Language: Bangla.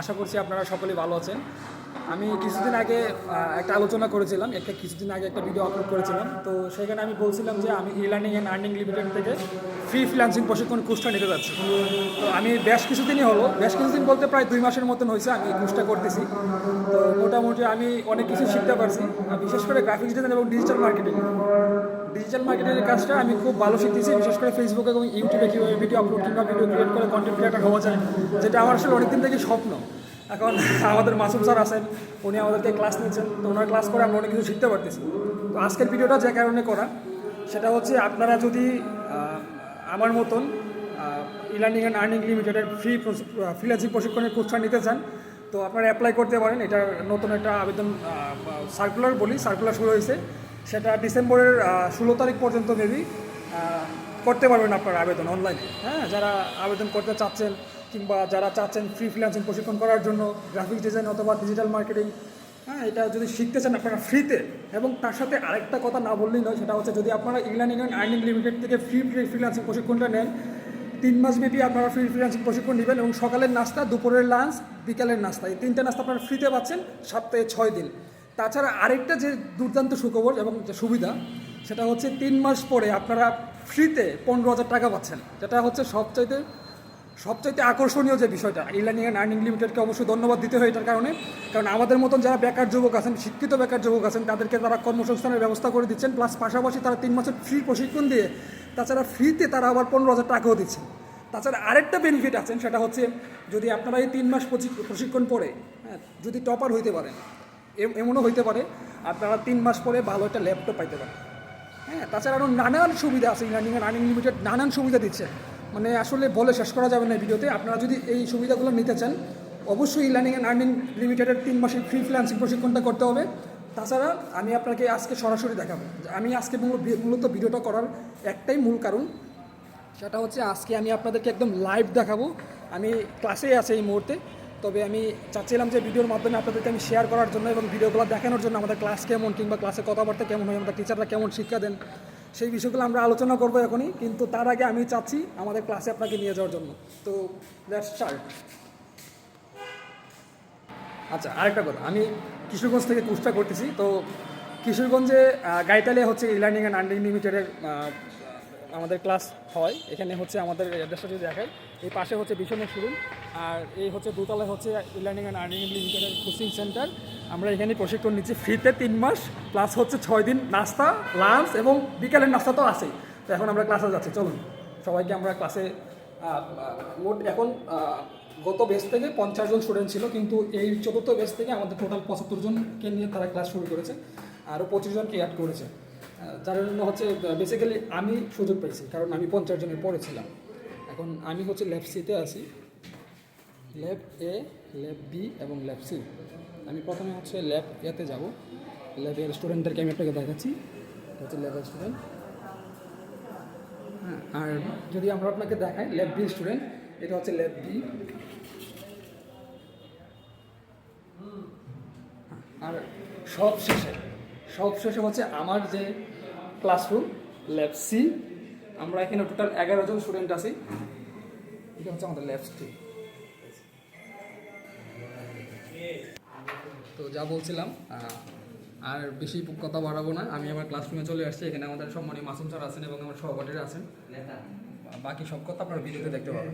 আশা করছি আপনারা সকলেই ভালো আছেন। আমি কিছুদিন আগে একটা আলোচনা করেছিলাম, একটা কিছুদিন আগে একটা ভিডিও আপলোড করেছিলাম। তো সেখানে আমি বলছিলাম যে আমি E learning and earning limited থেকে ফ্রি ফ্রিলান্সিং প্রশিক্ষণ কোর্সটা নিতে যাচ্ছি। তো আমি বেশ কিছুদিনই হলো, বেশ কিছুদিন বলতে প্রায় দুই মাসের মতন হয়েছে আমি কোর্সটা করতেছি। তো মোটামুটি আমি অনেক কিছু শিখতে পারছি বিশেষ করে গ্রাফিক্স ডিজাইন এবং ডিজিটাল মার্কেটিং ডিজিটাল মার্কেটিংয়ের কাজটা আমি খুব ভালো শিখতেছি, বিশেষ করে ফেসবুক এবং ইউটিউবে কীভাবে ভিডিও আপলোড কিংবা ভিডিও ক্রিয়েট করে কন্টেন্ট ক্রিয়েটার হওয়া যায়, যেটা আমার আসলে অনেকদিন থেকে স্বপ্ন। এখন আমাদের মাসুম স্যার আছেন, উনি আমাদেরকে ক্লাস নিচ্ছেন তো ওনার ক্লাস করে আমরা অনেক কিছু শিখতে পারতেছি। তো আজকের ভিডিওটা যে কারণে করা, সেটা হচ্ছে আপনারা যদি আমার মতন ই লার্নিং অ্যান্ড আর্নিং লিমিটেডের ফ্রি ফ্রিল্যান্সিং প্রশিক্ষণের কোর্সটা নিতে চান, তো আপনারা অ্যাপ্লাই করতে পারেন। এটা নতুন একটা আবেদন সার্কুলার বলি সার্কুলার শুরু হয়েছে। সেটা ডিসেম্বরের ষোলো তারিখ পর্যন্ত মেবি করতে পারবেন আপনারা আবেদন অনলাইনে হ্যাঁ যারা আবেদন করতে চাচ্ছেন কিংবা যারা চাচ্ছেন ফ্রি ফ্রিল্যান্সিং প্রশিক্ষণ করার জন্য গ্রাফিক্স ডিজাইন অথবা ডিজিটাল মার্কেটিং হ্যাঁ এটা যদি শিখতে চান আপনারা ফ্রিতে এবং তার সাথে আরেকটা কথা না বললেই নয়, সেটা হচ্ছে যদি আপনারা ইংল্যান্ড ইংল্যান্ড আর্নিং লিমিটেড থেকে ফ্রি ফ্রি ফ্রিল্যান্সিং প্রশিক্ষণটা নেন, তিন মাস ব্যাপী আপনারা ফ্রি ফ্রিল্যান্সিং প্রশিক্ষণ নেবেন এবং সকালের নাস্তা, দুপুরের লাঞ্চ বিকালের নাস্তা, এই তিনটে নাস্তা আপনারা ফ্রিতে পাচ্ছেন সপ্তাহে ছয় দিন। তাছাড়া আরেকটা যে দুর্দান্ত সুখবর এবং যে সুবিধা, সেটা হচ্ছে তিন মাস পরে আপনারা ফ্রিতে পনেরো হাজার টাকা পাচ্ছেন, যেটা হচ্ছে সবচাইতে সবচাইতে আকর্ষণীয় যে বিষয়টা ই লার্নিং অ্যান্ড আর্নিং লিমিটেডকে অবশ্যই ধন্যবাদ দিতে হয় এটার কারণে। কারণ আমাদের মতন যারা বেকার যুবক আছেন, শিক্ষিত বেকার যুবক আছেন, তাদেরকে তারা কর্মসংস্থানের ব্যবস্থা করে দিচ্ছেন প্লাস পাশাপাশি তারা তিন মাসের ফ্রি প্রশিক্ষণ দিয়ে, তাছাড়া ফ্রিতে তারা আবার পনেরো হাজার টাকাও দিচ্ছেন। তাছাড়া আরেকটা বেনিফিট আছেন সেটা হচ্ছে যদি আপনারা এই তিন মাস প্রশিক- প্রশিক্ষণ পরে হ্যাঁ যদি টপার হইতে পারেন, এম- এমনও হইতে পারে, আপনারা তিন মাস পরে ভালো একটা ল্যাপটপ পাইতে পারেন। হ্যাঁ তাছাড়া আরও নানান সুবিধা আছে লার্নিং অ্যান্ড আর্নিং লিমিটেড নানান সুবিধা দিচ্ছে। মানে আসলে বলে শেষ করা যাবে না ভিডিওতে। আপনারা যদি এই সুবিধাগুলো নিতে চান, অবশ্যই লার্নিং অ্যান্ড আর্নিং লিমিটেডের তিন মাসের ফ্রি ফ্রিল্যান্সিং প্রশিক্ষণটা করতে হবে। তাছাড়া আমি আপনাকে আজকে সরাসরি দেখাবো আমি আজকে মূল- মূলত ভিডিওটা করার একটাই মূল কারণ। সেটা হচ্ছে আজকে আমি আপনাদেরকে একদম লাইভ দেখাবো। আমি ক্লাসে আছি এই মুহূর্তে। তবে আমি চাচ্ছিলাম যে ভিডিওর মাধ্যমে আপনাদেরকে আমি শেয়ার করার জন্য এবং ভিডিওগুলো দেখানোর জন্য আমাদের ক্লাস কেমন কিংবা ক্লাসে কথাবার্তা কেমন হয়, আমাদের টিচাররা কেমন শিক্ষা দেন। সেই বিষয়গুলো আমরা আলোচনা করব এখনই, কিন্তু তার আগে আমি চাচ্ছি আমাদের ক্লাসে আপনাকে নিয়ে যাওয়ার জন্য। তো দ্যাটস স্টার্ট আচ্ছা আরেকটা কথা, আমি কিশোরগঞ্জ থেকে কুষ্টা করতেছি, তো কিশোরগঞ্জে গাইটালে হচ্ছে ইলার্নিং অ্যান্ড আর্নিং লিমিটেডের আমাদের ক্লাস হয়, এখানে হচ্ছে আমাদের অ্যাড্রেসটা যদি দেখাই এই পাশে হচ্ছে ভীষণের শোরুম আর এই হচ্ছে দোতলায় হচ্ছে ই লার্নিং অ্যান্ড আর্নিং লিমিটেডের কোচিং সেন্টার আমরা এখানে প্রশিক্ষণ নিচ্ছি ফ্রিতে তিন মাস প্লাস হচ্ছে ছয় দিন নাস্তা লাঞ্চ এবং বিকালের নাস্তা তো আছেই। তো এখন আমরা ক্লাসে যাচ্ছি, চলুন। সবাইকে আমরা ক্লাসে মোট এখন গত বেস থেকে পঞ্চাশ জন স্টুডেন্ট ছিল, কিন্তু এই চতুর্থ বেস থেকে আমাদের টোটাল পঁচাত্তর জনকে নিয়ে তারা ক্লাস শুরু করেছে, আরও পঁচিশ জনকে অ্যাড করেছে। যার জন্য হচ্ছে বেসিক্যালি আমি সুযোগ পেয়েছি, কারণ আমি পঞ্চাশ জনের পড়েছিলাম এখন আমি হচ্ছে ল্যাব সিতে আছি। ল্যাব এ ল্যাব বি এবং ল্যাব সি আমি প্রথমে হচ্ছে ল্যাব এতে যাব। ল্যাবের স্টুডেন্টদেরকে আমি আপনাকে দেখাচ্ছি। হচ্ছে ল্যাবের স্টুডেন্ট হ্যাঁ আর যদি আমরা আপনাকে দেখাই ল্যাব বি স্টুডেন্ট এটা হচ্ছে ল্যাব বি আর সব শেষে সব শেষে হচ্ছে আমার যে ক্লাসরুম ল্যাব সি আমরা এখানে টোটাল এগারো জন স্টুডেন্ট আছি। এটা হচ্ছে আমাদের ল্যাব সি তো যা বলছিলাম আর বেশি কথা বাড়াবো না। আমি আমার ক্লাসরুমে চলে আসছি এখানে আমাদের সম্মানীয় মাসুম স্যার আছেন এবং আমার সহপাঠীরা আছেন। বাকি সব কথা আপনারা ভিডিওতে দেখতে পাবেন।